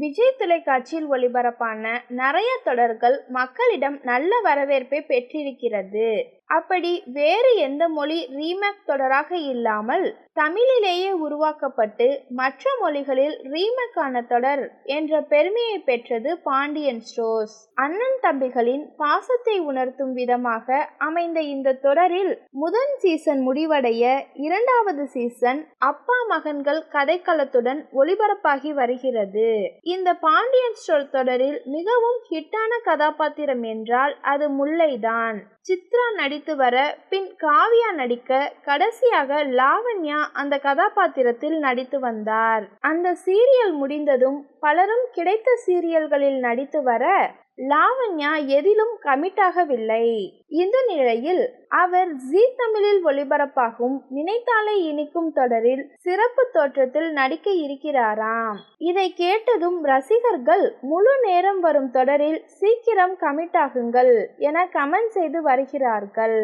விஜய் தொலைக்காட்சியில் ஒளிபரப்பான நிறைய தொடர்கள் மக்களிடம் நல்ல வரவேற்பை பெற்றிருக்கிறது. அப்படி வேறு எந்த மொழி ரீமேக் தொடராக இல்லாமல் தமிழிலேயே உருவாக்கப்பட்டு மற்ற மொழிகளில் ரீமேக் ஆன தொடர் என்ற பெருமையை பெற்றது பாண்டியன் ஸ்டோர்ஸ். அண்ணன் தம்பிகளின் பாசத்தை உணர்த்தும் விதமாக அமைந்த இந்த தொடரில் முதல் சீசன் முடிவடைய இரண்டாவது சீசன் அப்பா மகன்கள் கதைக்களத்துடன் ஒளிபரப்பாகி வருகிறது. இந்த பாண்டியன் சொல் தொடரில் மிகவும் ஹிட்டான கதாபாத்திரம் என்றால் அது முல்லைதான். சித்ரா நடித்து வர பின் காவியா நடிக்க கடைசியாக லாவண்யா அந்த கதாபாத்திரத்தில் நடித்து வந்தார். அந்த சீரியல் முடிந்ததும் பலரும் கிடைத்த சீரியல்களில் நடித்து வர லாவண்யா எதிலும் கமிட் ஆகவில்லை இந்த நிலையில் அவர் ஜீ தமிழில் ஒளிபரப்பாகும் நினைத்தாலே இனிக்கும் தொடரில் சிறப்பு தோற்றத்தில் நடிக்க இருக்கிறாராம். இதை கேட்டதும் ரசிகர்கள் முழு நேரம் வரும் தொடரில் சீக்கிரம் கமிட் ஆகுங்கள் என கமெண்ட் செய்து வருகிறார்கள்.